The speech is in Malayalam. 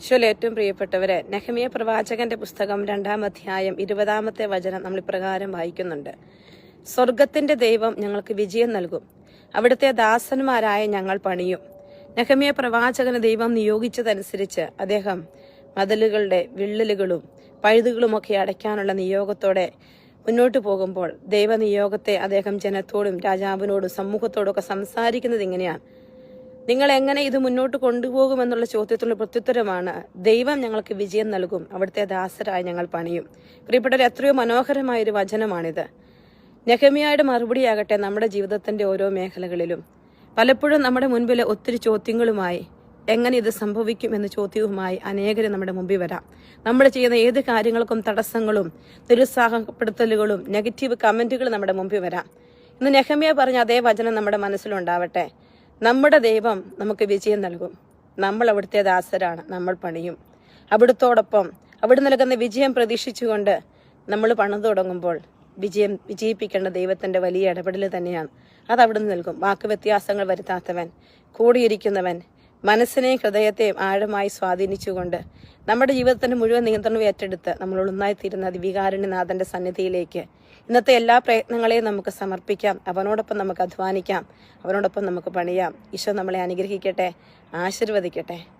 ഈശോയിൽ ഏറ്റവും പ്രിയപ്പെട്ടവരെ നെഹമിയ പ്രവാചകന്റെ പുസ്തകം രണ്ടാം അധ്യായം ഇരുപതാമത്തെ വചനം നമ്മൾ ഇപ്രകാരം വായിക്കുന്നുണ്ട്. സ്വർഗത്തിന്റെ ദൈവം ഞങ്ങൾക്ക് വിജയം നൽകും. അവിടുത്തെ ദാസന്മാരായ ഞങ്ങൾ പണിയും. നെഹമിയ പ്രവാചകന് ദൈവം നിയോഗിച്ചതനുസരിച്ച് അദ്ദേഹം മതിലുകളുടെ വിള്ളലുകളും പഴുതുകളുമൊക്കെ അടയ്ക്കാനുള്ള നിയോഗത്തോടെ മുന്നോട്ട് പോകുമ്പോൾ ദൈവനിയോഗത്തെ അദ്ദേഹം ജനത്തോടും രാജാവിനോടും സമൂഹത്തോടും ഒക്കെ സംസാരിക്കുന്നത് ഇങ്ങനെയാണ്. നിങ്ങൾ എങ്ങനെ ഇത് മുന്നോട്ട് കൊണ്ടുപോകുമെന്നുള്ള ചോദ്യത്തിനുള്ള പ്രത്യുത്തരമാണ് ദൈവം ഞങ്ങൾക്ക് വിജയം നൽകും. അവിടുത്തെ ദാസരായി ഞങ്ങൾ പണിയും. പ്രിയപ്പെട്ടവർ എത്രയോ മനോഹരമായ ഒരു വചനമാണിത്. നെഹമിയായുടെ മറുപടിയാകട്ടെ നമ്മുടെ ജീവിതത്തിന്റെ ഓരോ മേഖലകളിലും. പലപ്പോഴും നമ്മുടെ മുൻപിൽ ഒത്തിരി ചോദ്യങ്ങളുമായി എങ്ങനെ ഇത് സംഭവിക്കും എന്ന ചോദ്യവുമായി അനേകരും നമ്മുടെ മുമ്പിൽ വരാം. നമ്മൾ ചെയ്യുന്ന ഏത് കാര്യങ്ങൾക്കും തടസ്സങ്ങളും നിരുത്സാഹപ്പെടുത്തലുകളും നെഗറ്റീവ് കമന്റുകളും നമ്മുടെ മുമ്പിൽ വരാം. ഇന്ന് നെഹമിയ പറഞ്ഞ അതേ വചനം നമ്മുടെ മനസ്സിലുണ്ടാവട്ടെ. നമ്മുടെ ദൈവം നമുക്ക് വിജയം നൽകും. നമ്മൾ അവിടുത്തെ ദാസരാണ്. നമ്മൾ പണിയും. അവിടുത്തോടൊപ്പം അവിടെ നൽകുന്ന വിജയം പ്രതീക്ഷിച്ചുകൊണ്ട് നമ്മൾ പണിതു തുടങ്ങുമ്പോൾ വിജയം വിജയിപ്പിക്കേണ്ട ദൈവത്തിന്റെ വലിയ ഇടപെടൽ തന്നെയാണ്. അത് അവിടുന്ന് നൽകും. വാക്ക് വ്യത്യാസങ്ങൾ വരുത്താത്തവൻ കൂടിയിരിക്കുന്നവൻ മനസ്സിനെയും ഹൃദയത്തെയും ആഴമായി സ്വാധീനിച്ചുകൊണ്ട് നമ്മുടെ ജീവിതത്തിന്റെ മുഴുവൻ നിയന്ത്രണം ഏറ്റെടുത്ത് നമ്മൾ ഒന്നായിത്തീരുന്ന ദിവികാരുണ്യനാഥന്റെ സന്നിധിയിലേക്ക് ഇന്നത്തെ എല്ലാ പ്രയത്നങ്ങളെയും നമുക്ക് സമർപ്പിക്കാം. അവനോടൊപ്പം നമുക്ക് അധ്വാനിക്കാം. അവനോടൊപ്പം നമുക്ക് പണിയാം. ഈശോ നമ്മളെ അനുഗ്രഹിക്കട്ടെ ആശീർവദിക്കട്ടെ.